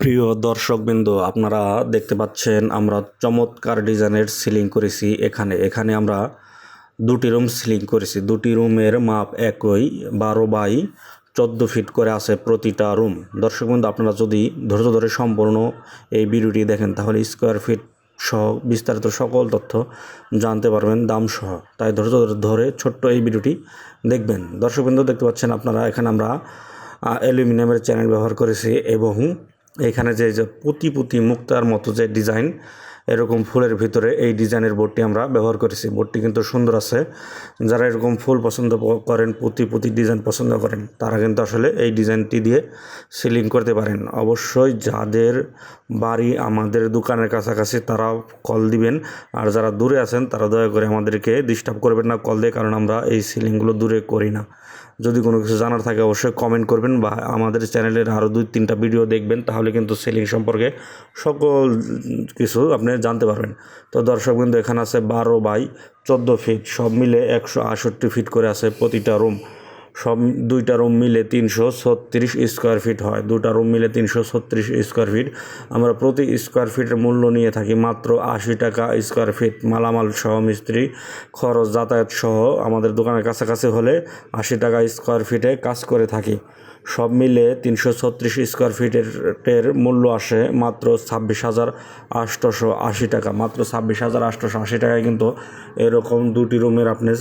প্রিয় দর্শকবৃন্দ, আপনারা দেখতে পাচ্ছেন আমরা চমৎকার ডিজাইনের সিলিং করেছি এখানে। এখানে আমরা দুটি রুম সিলিং করেছি। দুটি রুমের মাপ একই, বারো বাই চোদ্দ ফিট করে আছে প্রতিটা রুম। দর্শকবৃন্দ, আপনারা যদি ধৈর্য ধরে সম্পূর্ণ এই ভিডিওটি দেখেন, তাহলে স্কোয়ার ফিট সহ বিস্তারিত সকল তথ্য জানতে পারবেন দাম সহ। তাই ধৈর্য ধরে ছোট্ট এই ভিডিওটি দেখবেন। দর্শকবৃন্দ, দেখতে পাচ্ছেন আপনারা, এখানে আমরা অ্যালুমিনিয়ামের চ্যানেল ব্যবহার করেছি এবং এখানে যে যে পুঁতি পুঁতি মুক্তার মতো যে ডিজাইন এরকম ফুলের ভিতরে এই ডিজাইনের বোর্ডটি আমরা ব্যবহার করেছি। বোর্ডটি কিন্তু সুন্দর আছে। যারা এরকম ফুল পছন্দ করেন পুঁতি পুঁতি ডিজাইন পছন্দ করেন, তারা কিন্তু আসলে এই ডিজাইনটি দিয়ে সিলিং করতে পারেন। অবশ্যই যাদের বাড়ি আমাদের দোকানের কাছাকাছি তারা কল দিবেন। আর যারা দূরে আছেন, তারা দয়া করে আমাদেরকে ডিস্টার্ব করবেন না কল দিয়ে, কারণ আমরা এই সিলিংগুলো দূরে করি না। যদি কোনো কিছু জানার থাকে, অবশ্যই কমেন্ট করবেন বা আমাদের চ্যানেলের আরও দুই, তিনটা ভিডিও দেখবেন, তাহলে কিন্তু সেলিং সম্পর্কে সকল কিছু আপনি জানতে পারবেন। তো দর্শক দর্শকবৃন্দ এখানে আছে বারো বাই চোদ্দ ফিট, সব মিলে একশো আষট্টি ফিট করে আছে প্রতিটা রুম। সব দুইটা রুম মিলে তিনশো ছত্রিশ স্কোয়ার ফিট হয়। দুটা রুম মিলে তিনশো ছত্রিশ স্কোয়ার ফিট। আমরা প্রতি স্কোয়ার ফিটের মূল্য নিয়ে থাকি মাত্র আশি টাকা স্কোয়ার ফিট মালামাল সহ মিস্ত্রি খরচ যাতায়াত সহ। আমাদের দোকানের কাছাকাছি হলে আশি টাকা স্কোয়ার ফিটে কাজ করে থাকি। সব মিলে তিনশো ছত্রিশ স্কোয়ার ফিটের টের মূল্য আসে মাত্র ছাব্বিশ হাজার আটশোশো আশি টাকা। মাত্র ছাব্বিশ হাজার আটশোশো আশি টাকায় কিন্তু এরকম দুটি রুমের আপনি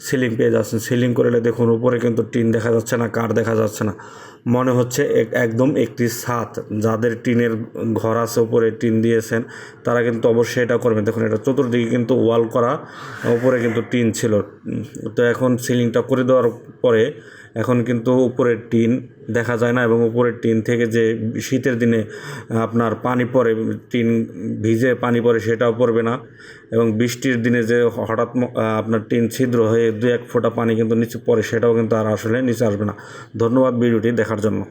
সিলিং পেয়ে যাচ্ছেন। সিলিং করলে দেখুন উপরে কিন্তু টিন দেখা যাচ্ছে না, কার দেখা যাচ্ছে না। মনে হচ্ছে এক- একদম একটি ছাদ। যাদের টিনের ঘর আছে উপরে টিন দিয়েছেন, তারা কিন্তু অবশ্যই এটা করবেন। দেখুন এটা চতুর্দিকে কিন্তু ওয়াল করা, উপরে কিন্তু টিন ছিল। তো এখন সিলিংটা করে দেওয়ার পরে এখন কিন্তু উপরের টিন দেখা যায় না এবং উপরের টিন থেকে যে শীতের দিনে আপনার পানি পড়ে, টিন ভিজে পানি পড়ে সেটাও পড়বে না এবং বৃষ্টির দিনে যে হঠাৎ আপনার টিন ছিদ্র হয়ে দু এক ফোঁটা পানি কিন্তু নিচে পড়ে সেটাও কিন্তু আর আসলে নিচে আসবে না। ধন্যবাদ ভিডিওটি দেখার জন্য।